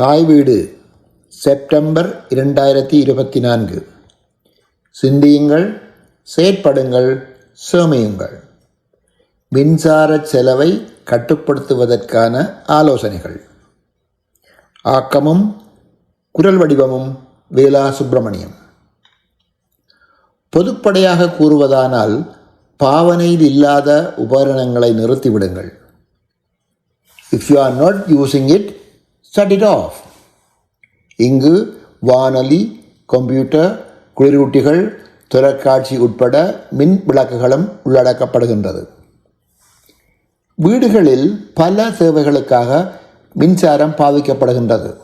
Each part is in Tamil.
தாய் வீடு செப்டம்பர் இரண்டாயிரத்தி இருபத்தி நான்கு. சிந்தியுங்கள் செயற்படுங்கள் சேமியுங்கள். மின்சார செலவை கட்டுப்படுத்துவதற்கான ஆலோசனைகள். ஆக்கமும் குரல் வடிவமும் வேலா சுப்பிரமணியம் பொதுப்படையாக கூறுவதானால் பாவனையில் இல்லாத உபகரணங்களை நிறுத்திவிடுங்கள். If you are not using it shut it off இங்கு வானொலி கம்ப்யூட்டர் குளிரூட்டிகள் தொலைக்காட்சி உட்பட மின் விளக்குகளும் உள்ளடக்கப்படுகின்றது. வீடுகளில் பல சேவைகளுக்காக மின்சாரம் பாவிக்கப்படுகின்றது.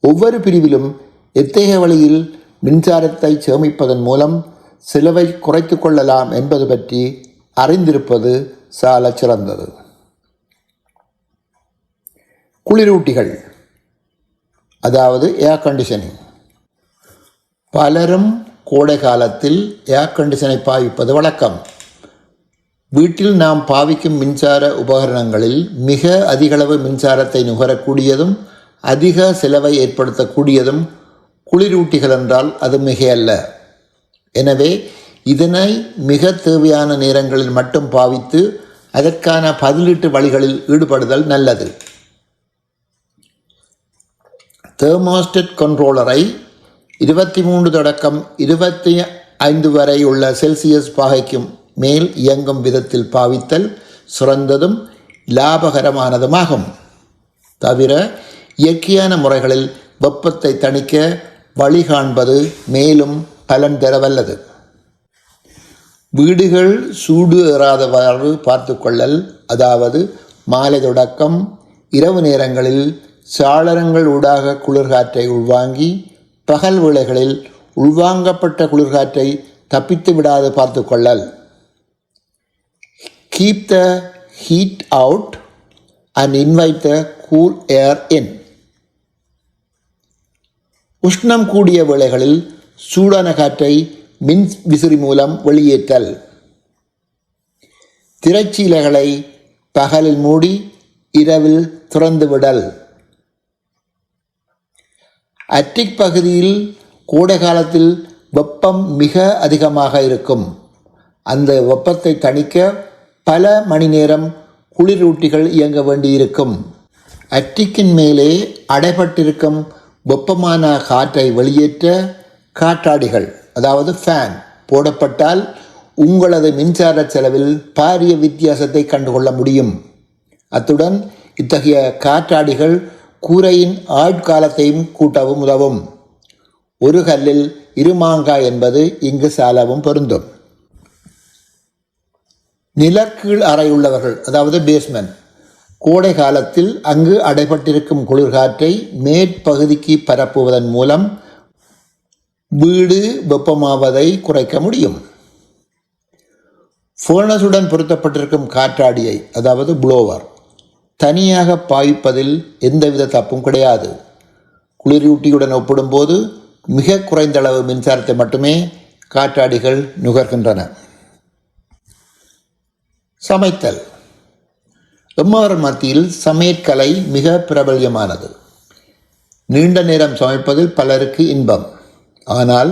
ஒவ்வொரு பிரிவிலும் எத்தகைய வழியில் மின்சாரத்தை சேமிப்பதன் மூலம் செலவை குறைத்து கொள்ளலாம் என்பது பற்றி அறிந்திருப்பது சால சிறந்தது குளிரூட்டிகள் அதாவது ஏர் கண்டிஷனிங் பலரும் கோடை காலத்தில் ஏர் கண்டிஷனை பாவிப்பது வழக்கம். வீட்டில் நாம் பாவிக்கும் மின்சார உபகரணங்களில் மிக அதிகளவு மின்சாரத்தை நுகரக்கூடியதும் அதிக செலவை ஏற்படுத்தக்கூடியதும் குளிரூட்டிகள் என்றால் அது மிகையல்ல. எனவே இதனை மிக தேவையான நேரங்களில் மட்டும் பாவித்து அதற்கான பதிலீட்டு வழிகளில் ஈடுபடுதல் நல்லது. தெர்மோஸ்டட் கண்ட்ரோலரை இருபத்தி மூன்று தொடக்கம் இருபத்தி ஐந்து வரை உள்ள செல்சியஸ் பாகைக்கும் மேல் இயங்கும் விதத்தில் பாவித்தல் சிறந்ததும் லாபகரமானதுமாகும். தவிர இயற்கையான முறைகளில் வெப்பத்தை தணிக்க வழி காண்பது மேலும் பலன் தரவல்லது. வீடுகள் சூடு ஏறாதவாறு பார்த்து கொள்ளல் அதாவது மாலை தொடக்கம் இரவு நேரங்களில் சாளரங்கள் ஊடாக குளிர்காற்றை உள்வாங்கி பகல் வேளைகளில் உள்வாங்கப்பட்ட குளிர்காற்றை தப்பித்து விடாது பார்த்து கொள்ளல். Keep the heat out and invite the cool air in உஷ்ணம் கூடிய வேளைகளில் சூடான காற்றை மின் விசிறி மூலம் வெளியேற்றல். திரைச்சீலைகளை பகலில் மூடி இரவில் திறந்து அட்ரிக் பகுதியில் கோடை காலத்தில் வெப்பம் மிக அதிகமாக இருக்கும். அந்த வெப்பத்தை தணிக்க பல மணி நேரம் குளிரூட்டிகள் இயங்க வேண்டியிருக்கும். அட்டிக்கின் மேலே அடைபட்டிருக்கும் வெப்பமான காற்றை வெளியேற்ற காற்றாடிகள் அதாவது ஃபேன் போடப்பட்டால் உங்களது மின்சார செலவில் பாரிய வித்தியாசத்தை கண்டுகொள்ள முடியும். அத்துடன் இத்தகைய காற்றாடிகள் கூரையின் ஆட்காலத்தையும் கூட்டவும் உதவும். ஒரு கல்லில் இருமாங்காய் என்பது இங்கு சாலவும் பொருந்தும். நிலக்கீழ் அறை உள்ளவர்கள் அதாவது பேஸ்மெண்ட் கோடை காலத்தில் அங்கு அடைபட்டிருக்கும் குளிர்காற்றை மேற்பகுதிக்கு பரப்புவதன் மூலம் வீடு வெப்பமாவதை குறைக்க முடியும். ஃபோனஸுடன் பொருத்தப்பட்டிருக்கும் காற்றாடியை அதாவது புளோவர் தனியாக பாய்ப்பதில் எந்தவித தப்பும் கிடையாது. குளிரூட்டியுடன் ஒப்பிடும்போது மிக குறைந்த அளவு மின்சாரத்தை மட்டுமே காற்றாடிகள் நுகர்கின்றன. சமைத்தல். எம்மவர் மத்தியில் சமையற்கலை மிக பிரபல்யமானது. நீண்ட நேரம் சமைப்பதில் பலருக்கு இன்பம். ஆனால்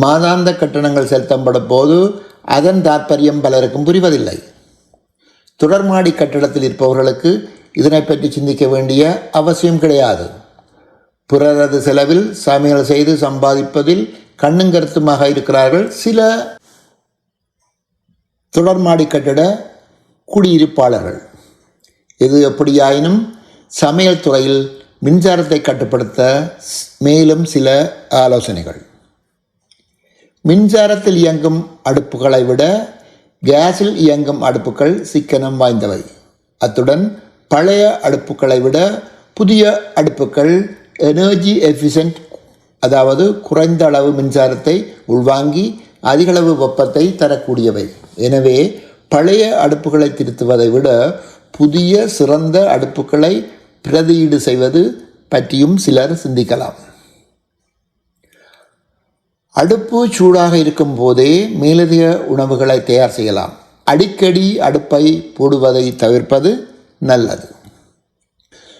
மாதாந்த கட்டணங்கள் செலுத்தப்படும் போது அதன் தாற்பயம் பலருக்கும் புரிவதில்லை. தொடர்மாடி கட்டிடத்தில் இருப்பவர்களுக்கு இதனை பற்றி சிந்திக்க வேண்டிய அவசியம் கிடையாது. பிறரது செலவில் சமையல் செய்து சம்பாதிப்பதில் கண்ணும் கருத்துமாக இருக்கிறார்கள். சில தொடர்மாடி கட்டிட குடியிருப்பாளர்கள். இது எப்படியாயினும் சமையல் துறையில் மின்சாரத்தை கட்டுப்படுத்த மேலும் சில ஆலோசனைகள். மின்சாரத்தில் இயங்கும் அடுப்புகளை விட கேஸில் இயங்கும் அடுப்புகள் சிக்கனம் வாய்ந்தவை. அத்துடன் பழைய அடுப்புகளை விட புதிய அடுப்புகள் எனர்ஜி எஃபிஷியன்ட் அதாவது குறைந்த அளவு மின்சாரத்தை உள்வாங்கி அதிகளவு வெப்பத்தை தரக்கூடியவை. எனவே பழைய அடுப்புகளை திருத்துவதை விட புதிய சிறந்த அடுப்புகளை பிரதியீடு செய்வது பற்றியும் சிலர் சிந்திக்கலாம். அடுப்பு சூடாக இருக்கும் போதே மேலதிக உணவுகளை தயார் செய்யலாம். அடிக்கடி அடுப்பை போடுவதை தவிர்ப்பது நல்லது.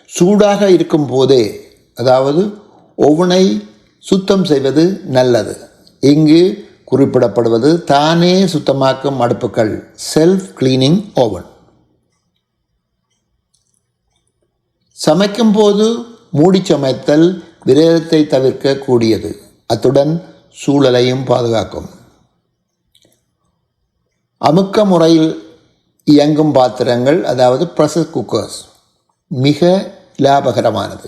சூடாக இருக்கும் போதே அதாவது ஓவனை சுத்தம் செய்வது நல்லது. இங்கு குறிப்பிடப்படுவது தானே சுத்தமாக்கும் அடுப்புகள் செல்ஃப் கிளீனிங் ஓவன் சமைக்கும் போது மூடி சமைத்தல் விரயத்தை தவிர்க்க கூடியது அத்துடன் சூழலையும் பாதுகாக்கும். அமுக்க முறையில் இயங்கும் பாத்திரங்கள் அதாவது ப்ரெஷர் குக்கர்ஸ் மிக லாபகரமானது.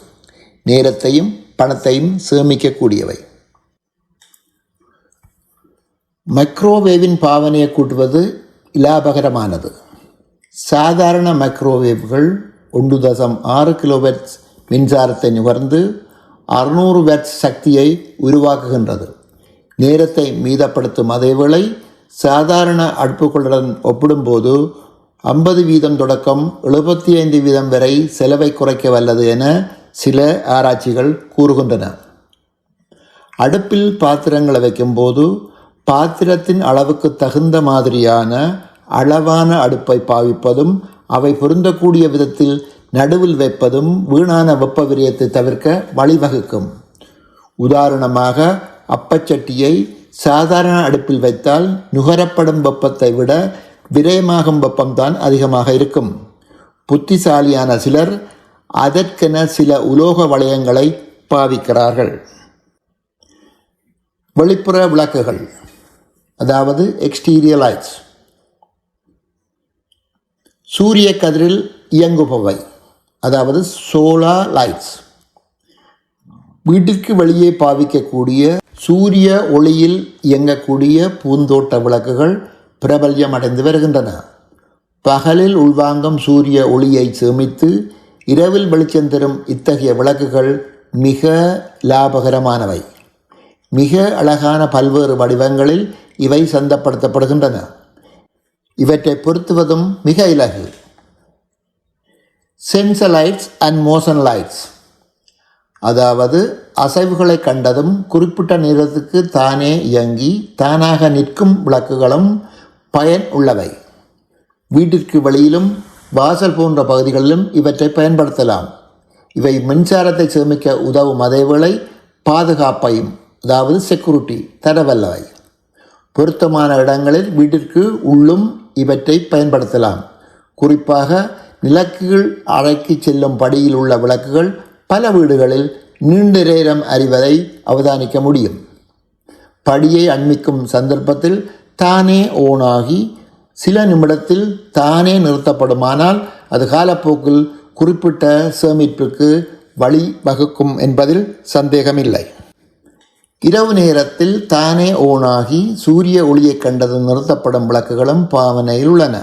நேரத்தையும் பணத்தையும் சேமிக்கக்கூடியவை. மைக்ரோவேவின் பாவனையை கூட்டுவது லாபகரமானது. சாதாரண மைக்ரோவேவ்கள் ஒன்று தசம் ஆறு கிலோவேட்ஸ் மின்சாரத்தை நுகர்ந்து அறுநூறு வேட்ஸ் சக்தியை உருவாக்குகின்றது. நேரத்தை மீதப்படுத்தும் அதேவேளை சாதாரண அடுப்புகளுடன் ஒப்பிடும்போது ஐம்பது வீதம் தொடக்கம் எழுபத்தி ஐந்து வீதம் வரை செலவை குறைக்க வல்லது என சில ஆராய்ச்சிகள் கூறுகின்றன. அடுப்பில் பாத்திரங்களை வைக்கும்போது பாத்திரத்தின் அளவுக்கு தகுந்த மாதிரியான அளவான அடுப்பை பாவிப்பதும் அவை பொருந்தக்கூடிய விதத்தில் நடுவில் வைப்பதும் வீணான வெப்ப விரயத்தை தவிர்க்க வழிவகுக்கும். உதாரணமாக அப்பச்சட்டியை சாதாரண அடுப்பில் வைத்தால் நுகரப்படும் வெப்பத்தை விட விரயமாகும் வெப்பம்தான் அதிகமாக இருக்கும். புத்திசாலியான சிலர் அதற்கென சில உலோக வளையங்களை பாவிக்கிறார்கள். வெளிப்புற விளக்குகள் அதாவது எக்ஸ்டீரியர் லைட்ஸ் சூரிய கதிரில் இயங்குபவை அதாவது சோலார் லைட்ஸ் வீட்டிற்கு வெளியே பாவிக்கக்கூடிய சூரிய ஒளியில் இயங்கக்கூடிய பூந்தோட்ட விளக்குகள் பிரபல்யம் அடைந்து வருகின்றன. பகலில் உள்வாங்கும் சூரிய ஒளியை சேமித்து இரவில் வெளிச்சம் தரும் இத்தகைய விளக்குகள் மிக லாபகரமானவை. மிக அழகான பல்வேறு வடிவங்களில் இவை சந்தப்படுத்தப்படுகின்றன. இவற்றை பொருத்துவதும் மிக இலகு. Sensor lights and motion lights அதாவது அசைவுகளை கண்டதும் குறிப்பிட்ட நேரத்துக்கு தானே இயங்கி தானாக நிற்கும் விளக்குகளும் பயன் உள்ளவை. வீட்டிற்கு வெளியிலும் வாசல் போன்ற பகுதிகளிலும் இவற்றை பயன்படுத்தலாம். இவை மின்சாரத்தை சேமிக்க உதவும் அதேவேளை பாதுகாப்பையும் அதாவது செக்யூரிட்டி தரவல்லவை. பொருத்தமான இடங்களில் வீட்டிற்கு உள்ளும் இவற்றை பயன்படுத்தலாம். குறிப்பாக விளக்குகள் அறைக்கு செல்லும் படியில் உள்ள விளக்குகள் பல வீடுகளில் நீண்ட நேரம் அறிவதை அவதானிக்க முடியும். படியை அண்மிக்கும் சந்தர்ப்பத்தில் தானே ஓனாகி சில நிமிடத்தில் தானே நிறுத்தப்படுமானால் அது காலப்போக்கில் குறிப்பிட்ட சேமிப்புக்கு வழி வகுக்கும் என்பதில் சந்தேகமில்லை. இரவு நேரத்தில் தானே ஓனாகி சூரிய ஒளியை கண்டது நிறுத்தப்படும் விளக்குகளும் பாவனையில் உள்ளன.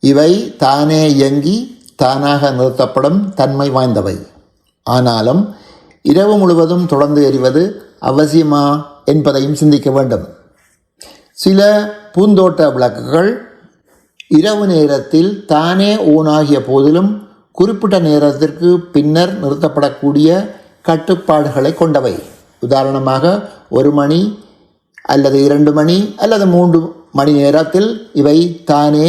இவை தானே இயங்கி தானாக நிறுத்தப்படும் தன்மை வாய்ந்தவை. ஆனாலும் இரவு முழுவதும் தொடர்ந்து எறிவது அவசியமா என்பதையும் சிந்திக்க வேண்டும். சில பூந்தோட்ட விளக்குகள் இரவு நேரத்தில் தானே ஓனாகிய போதிலும் குறிப்பிட்ட நேரத்திற்கு பின்னர் நிறுத்தப்படக்கூடிய கட்டுப்பாடுகளை கொண்டவை. உதாரணமாக ஒரு மணி அல்லது இரண்டு மணி அல்லது மூன்று மணி நேரத்தில் இவை தானே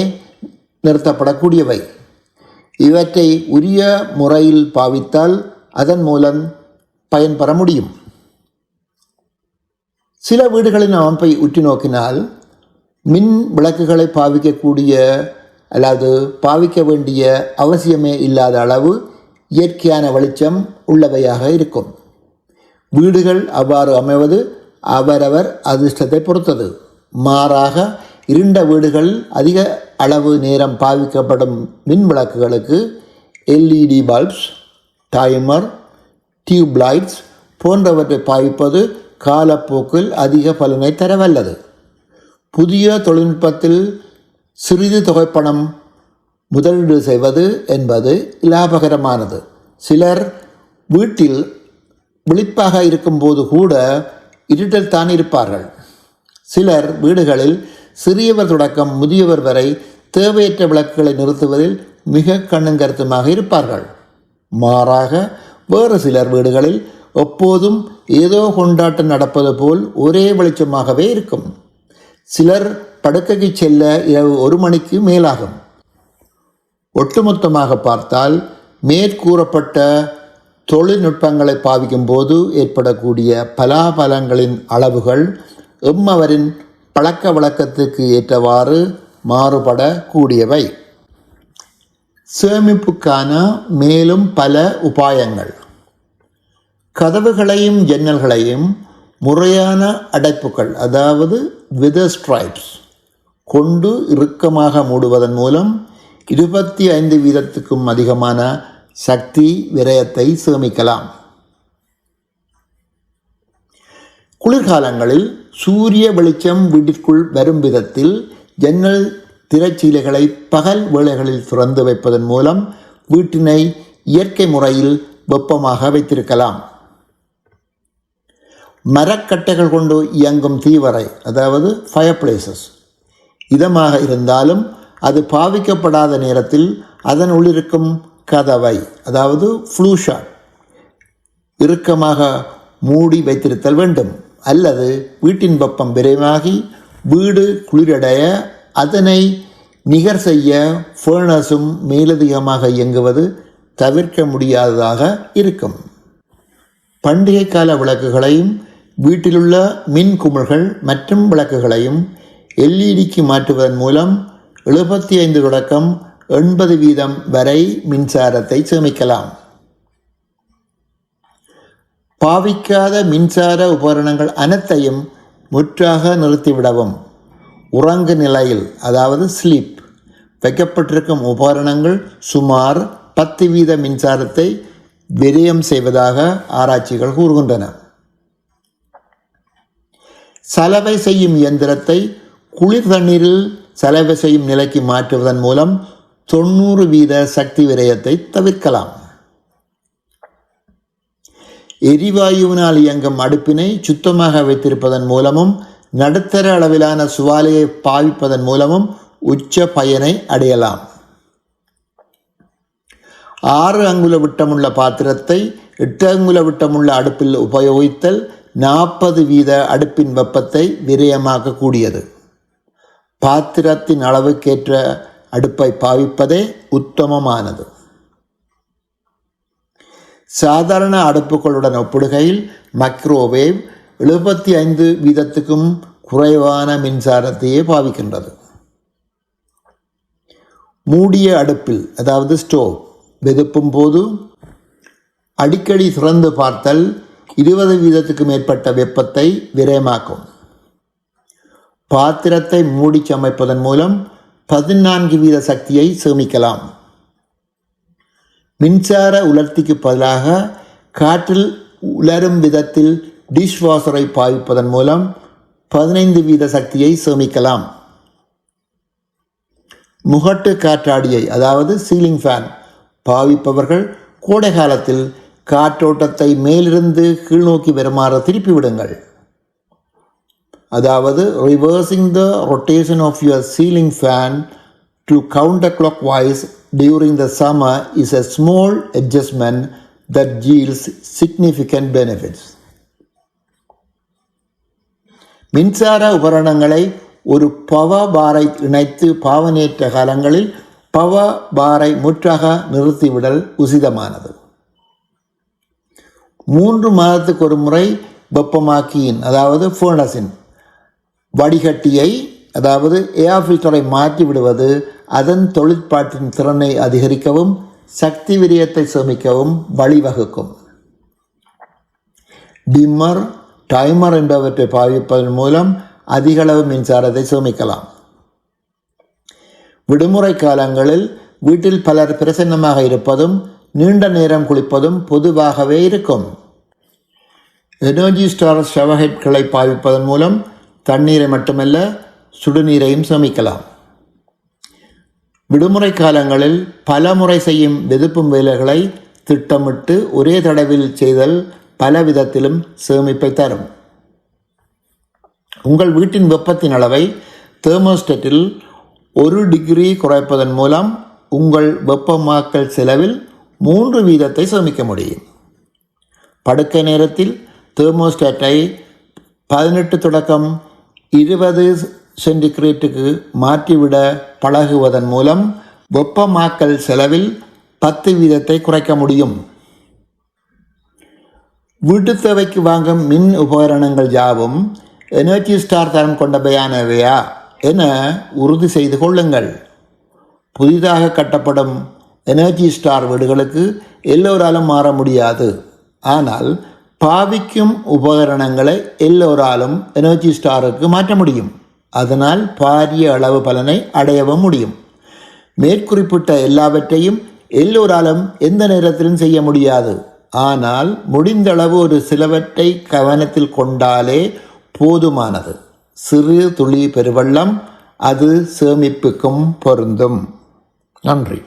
நிறுத்தப்படக்கூடியவை. இவற்றை உரிய முறையில் பாவித்தால் அதன் மூலம் பயன்பெற முடியும். சில வீடுகளின் அமைப்பை உற்று நோக்கினால் மின் விளக்குகளை பாவிக்கக்கூடிய அல்லது பாவிக்க வேண்டிய அவசியமே இல்லாத அளவு இயற்கையான வெளிச்சம் உள்ளவையாக இருக்கும். வீடுகள் அவ்வாறு அமைவது அவரவர் அதிர்ஷ்டத்தை பொறுத்தது. மாறாக இருண்ட வீடுகள் அதிக அளவு நேரம் பாவிக்கப்படும் மின் விளக்குகளுக்கு LED bulbs timer tube lights போன்றவற்றை பாவிப்பது காலப்போக்கில் அதிக பலனை தரவல்லது. புதிய தொழில்நுட்பத்தில் சிறிது தொகைப்பணம் முதலீடு செய்வது என்பது லாபகரமானது சிலர் வீட்டில் விழிப்பாக இருக்கும்போது கூட இருட்டில் தான் இருப்பார்கள். சிலர் வீடுகளில் சிறியவர் தொடக்கம் முதியவர் வரை தேவையற்ற விளக்குகளை நிறுத்துவதில் மிக கண்ணும் கருத்துமாக இருப்பார்கள். மாறாக வேறு சிலர் வீடுகளில் எப்போதும் ஏதோ கொண்டாட்டம் நடப்பது போல் ஒரே வெளிச்சமாகவே இருக்கும். சிலர் படுக்கைக்கு செல்ல இரவு ஒரு மணிக்கு மேலாகும். ஒட்டுமொத்தமாக பார்த்தால் மேற்கூறப்பட்ட தொழில்நுட்பங்களை பாவிக்கும் போது ஏற்படக்கூடிய பலாபலங்களின் அளவுகள் எம்மவரின் பழக்க வழக்கத்துக்கு ஏற்றவாறு மாறுபடக்கூடியவை சேமிப்புக்கான மேலும் பல உபாயங்கள். கதவுகளையும் ஜன்னல்களையும் முறையான அடைப்புகள் அதாவது வித ஸ்ட்ரைப்ஸ் கொண்டு இறுக்கமாக மூடுவதன் மூலம் இருபத்தி ஐந்து வீதத்துக்கும் அதிகமான சக்தி விரயத்தை சேமிக்கலாம். குளிர்காலங்களில் சூரிய வெளிச்சம் வீட்டிற்குள் வரும் விதத்தில் ஜன்னல் திரைச்சீலைகளை பகல் வேளைகளில் திறந்து வைப்பதன் மூலம் வீட்டினை இயற்கை முறையில் வெப்பமாக வைத்திருக்கலாம். மரக்கட்டைகள் கொண்டு இயங்கும் தீவரை அதாவது ஃபயர் பிளேசஸ் இதமாக இருந்தாலும் அது பாவிக்கப்படாத நேரத்தில் அதன் உள்ளிருக்கும் கதவை அதாவது ஃப்ளூஷாட் இறுக்கமாக மூடி வைத்திருத்தல் வேண்டும். அல்லது வீட்டின் வெப்பம் விரைவாகி வீடு குளிரடைய அதனை நிகர் செய்ய ஃபேர்னஸும் மேலதிகமாக இயங்குவது தவிர்க்க முடியாததாக இருக்கும். பண்டிகை கால விளக்குகளையும் வீட்டிலுள்ள மின் குமிழ்கள் மற்றும் விளக்குகளையும் எல்இடிக்கு மாற்றுவதன் மூலம் எழுபத்தி ஐந்து தொடக்கம் எண்பது வீதம் வரை மின்சாரத்தை சேமிக்கலாம். பாவிக்காத மின்சார உபகரணங்கள் அனைத்தையும் முற்றாக நிறுத்திவிடவும். உறங்கு நிலையில் அதாவது ஸ்லீப் வைக்கப்பட்டிருக்கும் உபகரணங்கள் சுமார் பத்து வீத மின்சாரத்தை விரயம் செய்வதாக ஆராய்ச்சிகள் கூறுகின்றன. சலவை செய்யும் இயந்திரத்தை குளிர் தண்ணீரில் சலவை செய்யும் நிலைக்கு மாற்றுவதன் மூலம் தொண்ணூறு வீத சக்தி விரயத்தை தவிர்க்கலாம். எரிவாயுவினால் இயங்கும் அடுப்பினை சுத்தமாக வைத்திருப்பதன் மூலமும் நடுத்தர அளவிலான சுவாலையை பாவிப்பதன் மூலமும் உச்ச பயனை அடையலாம். ஆறு அங்குல விட்டமுள்ள பாத்திரத்தை எட்டு அங்குல விட்டமுள்ள அடுப்பில் உபயோகித்தல் நாற்பது வீத அடுப்பின் வெப்பத்தை விரயமாக்கக்கூடியது. பாத்திரத்தின் அளவுக்கேற்ற அடுப்பை பாவிப்பதே உத்தமமானது. சாதாரண அடுப்புகளுடன் ஒப்பிடுகையில் மைக்ரோவேவ் எழுபத்தி ஐந்து வீதத்துக்கும் குறைவான மின்சாரத்தையே பாவிக்கின்றது. மூடிய அடுப்பில் அதாவது ஸ்டோவ் வெதுப்பும் போது அடிக்கடி திறந்து பார்த்தல் இருபது வீதத்துக்கு மேற்பட்ட வெப்பத்தை விரயமாக்கும். பாத்திரத்தை மூடி சமைப்பதன் மூலம் பதினான்கு வீத சக்தியை சேமிக்கலாம். மின்சார உலர்த்திக்கு பதிலாக காற்றில் உலரும் விதத்தில் டிஷ் வாஷரை பாவிப்பதன் மூலம் பதினைந்து வீத சக்தியை சேமிக்கலாம். முகட்டு காற்றாடியை அதாவது சீலிங் ஃபேன் பாவிப்பவர்கள் கோடை காலத்தில் காற்றோட்டத்தை மேலிருந்து கீழ்நோக்கி வருமாறு திருப்பி விடுங்கள். அதாவது reversing the rotation of your ceiling fan to counterclockwise during the summer is a small adjustment that ஜீல்ஸ் significant benefits மின்சார உபகரணங்களை ஒரு பவ பாரை இணைத்து பாவனேற்ற காலங்களில் பவ பாரை முற்றாக நிறுத்திவிடல் உசிதமானது. மூன்று மாதத்துக்கு ஒரு முறை வெப்பமாக்கியின் அதாவது ஃபோனஸின் வடிகட்டியை அதாவது ஏர் ஃபில்டரை மாற்றி விடுவது அதன் தொழிற்பாட்டின் திறனை அதிகரிக்கவும் சக்தி விரியத்தை சேமிக்கவும் வழிவகுக்கும். டிம்மர் டைமர் என்பவற்றை பாவிப்பதன் மூலம் அதிகளவு மின்சாரத்தை சேமிக்கலாம். விடுமுறை காலங்களில் வீட்டில் பலர் பிரசன்னமாக இருப்பதும் நீண்ட நேரம் குளிப்பதும் பொதுவாகவே இருக்கும். எனர்ஜி ஸ்டார் ஷவஹெட்களை பாவிப்பதன் மூலம் தண்ணீரை மட்டுமல்ல சுடுநீரையும் சேமிக்கலாம். விடுமுறை காலங்களில் பல முறை செய்யும் வெதுப்பும் வேலைகளை திட்டமிட்டு ஒரே தடவில் செய்தல் பல விதத்திலும் சேமிப்பை தரும். உங்கள் வீட்டின் வெப்பத்தின் அளவை தேர்மோஸ்டேட்டில் ஒரு டிகிரி குறைப்பதன் மூலம் உங்கள் வெப்பமாக்கல் செலவில் மூன்று வீதத்தை சேமிக்க முடியும். படுக்கை நேரத்தில் தெர்மோஸ்டேட்டை பதினெட்டு தொடக்கம் இருபது சென்டிகிரேட்டுக்கு மாற்றிவிட பழகுவதன் மூலம் வெப்பமாக்கல் செலவில் பத்து வீதத்தை குறைக்க முடியும். வீட்டு தேவைக்கு வாங்கும் மின் உபகரணங்கள் யாவும் எனர்ஜி ஸ்டார் தரம் கொண்டவையானவையா என உறுதி செய்து கொள்ளுங்கள். புதிதாக கட்டப்படும் எனர்ஜி ஸ்டார் வீடுகளுக்கு எல்லோராலும் மாற முடியாது. ஆனால் பாவிக்கும் உபகரணங்களை எல்லோராலும் எனர்ஜி ஸ்டாருக்கு மாற்ற முடியும். அதனால் பாரிய அளவு பலனை அடையவும் முடியும். மேற்குறிப்பிட்ட எல்லாவற்றையும் எல்லோராலும் எந்த நேரத்திலும் செய்ய முடியாது. ஆனால் முடிந்தளவு ஒரு சிலவற்றை கவனத்தில் கொண்டாலே போதுமானது. சிறு துளி பெருவெள்ளம் அது சேமிப்புக்கும் பொருந்தும். நன்றி.